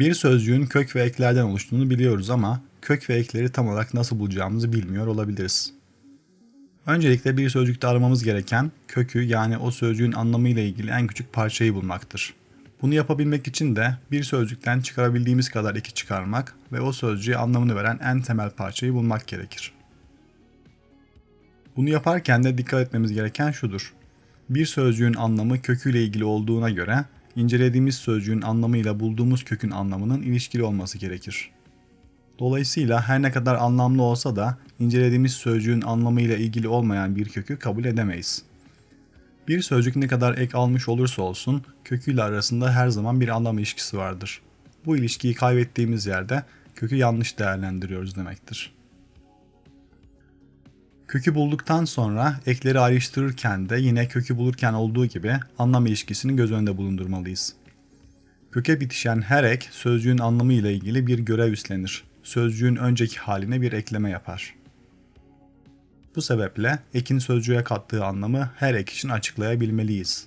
Bir sözcüğün kök ve eklerden oluştuğunu biliyoruz ama kök ve ekleri tam olarak nasıl bulacağımızı bilmiyor olabiliriz. Öncelikle bir sözcükte aramamız gereken kökü yani o sözcüğün anlamıyla ilgili en küçük parçayı bulmaktır. Bunu yapabilmek için de bir sözcükten çıkarabildiğimiz kadar eki çıkarmak ve o sözcüğe anlamını veren en temel parçayı bulmak gerekir. Bunu yaparken de dikkat etmemiz gereken şudur. Bir sözcüğün anlamı köküyle ilgili olduğuna göre incelediğimiz sözcüğün anlamıyla bulduğumuz kökün anlamının ilişkili olması gerekir. Dolayısıyla her ne kadar anlamlı olsa da incelediğimiz sözcüğün anlamıyla ilgili olmayan bir kökü kabul edemeyiz. Bir sözcük ne kadar ek almış olursa olsun köküyle arasında her zaman bir anlam ilişkisi vardır. Bu ilişkiyi kaybettiğimiz yerde kökü yanlış değerlendiriyoruz demektir. Kökü bulduktan sonra ekleri ayrıştırırken de yine kökü bulurken olduğu gibi anlam ilişkisini göz önünde bulundurmalıyız. Köke bitişen her ek sözcüğün anlamı ile ilgili bir görev üstlenir. Sözcüğün önceki haline bir ekleme yapar. Bu sebeple ekin sözcüğe kattığı anlamı her ek için açıklayabilmeliyiz.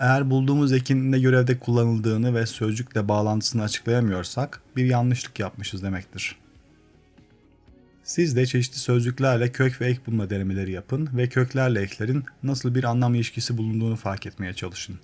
Eğer bulduğumuz ekin ne görevde kullanıldığını ve sözcükle bağlantısını açıklayamıyorsak bir yanlışlık yapmışız demektir. Siz de çeşitli sözcüklerle kök ve ek bulma denemeleri yapın ve köklerle eklerin nasıl bir anlam ilişkisi bulunduğunu fark etmeye çalışın.